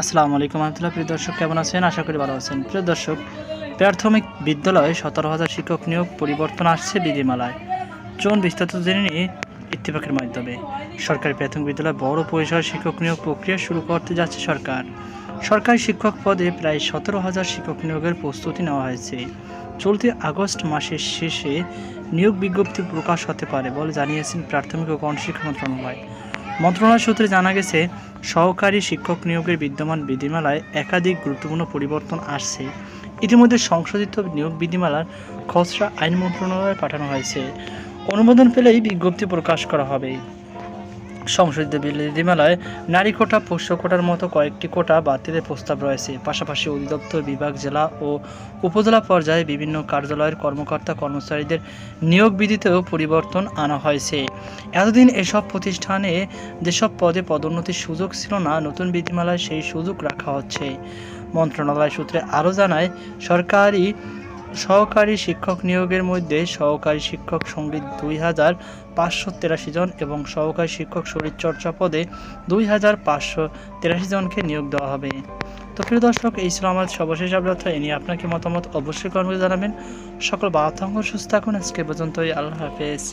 আসসালামু আলাইকুম রহমতুল্লাহ, প্রিয় দর্শক, কেমন আছেন? আশা করি ভালো আছেন। প্রিয় দর্শক, প্রাথমিক বিদ্যালয়ে সতেরো হাজার শিক্ষক নিয়োগ পরিবর্তন আসছে বিধিমালায় চলুন বিস্তারিত জেনে নিয়ে ইত্তেফাকের মাধ্যমে। সরকারি প্রাথমিক বিদ্যালয়ে বড় পরিসর শিক্ষক নিয়োগ প্রক্রিয়া শুরু করতে যাচ্ছে সরকার। সরকারি শিক্ষক পদে প্রায় সতেরো হাজার শিক্ষক নিয়োগের প্রস্তুতি নেওয়া হয়েছে। চলতি আগস্ট মাসের শেষে নিয়োগ বিজ্ঞপ্তি প্রকাশ হতে পারে বলে জানিয়েছেন প্রাথমিক ও গণশিক্ষা মন্ত্রণালয়। মন্ত্রণালয় সূত্রে জানা গেছে, সহকারী শিক্ষক নিয়োগের বিদ্যমান বিধিমালায় একাধিক গুরুত্বপূর্ণ পরিবর্তন আসছে। ইতিমধ্যে সংশোধিত নিয়োগ বিধিমালার খসড়া আইন মন্ত্রণালয়ে পাঠানো হয়েছে। অনুমোদন পেলেই বিজ্ঞপ্তি প্রকাশ করা হবে। সংশোধিত বিধিমালায় নারী কোটা, পোষ্য কোটার মতো কয়েকটি কোটা বাতিলের প্রস্তাব রয়েছে। পাশাপাশি অধিদপ্তর, বিভাগ, জেলা ও উপজেলা পর্যায়ে বিভিন্ন কার্যালয়ের কর্মকর্তা কর্মচারীদের নিয়োগ বিধিতেও পরিবর্তন আনা হয়েছে। এতদিন এসব প্রতিষ্ঠানে যেসব পদে পদোন্নতির সুযোগ ছিল না, নতুন বিধিমালায় সেই সুযোগ রাখা হচ্ছে। মন্ত্রণালয় সূত্রে আরও জানায়, সরকারি সহকারী শিক্ষক নিয়োগের মধ্যে সহকারী শিক্ষক সংগীত দুই হাজার পাঁচশো তেরাশি জন এবং সহকারী শিক্ষক শরীরচর্চা পদে দুই হাজার পাঁচশো তেরাশি জনকে নিয়োগ দেওয়া হবে। তো প্রিয় দর্শক, এই ছিল আমাদের সর্বশেষ আপডেট। এ নিয়ে আপনাকে মতামত অবশ্যই কর্মী জানাবেন। সকল বার্তাঙ্গ সুস্থ থাকুন। আজকে পর্যন্তই, আল্লাহ হাফেজ।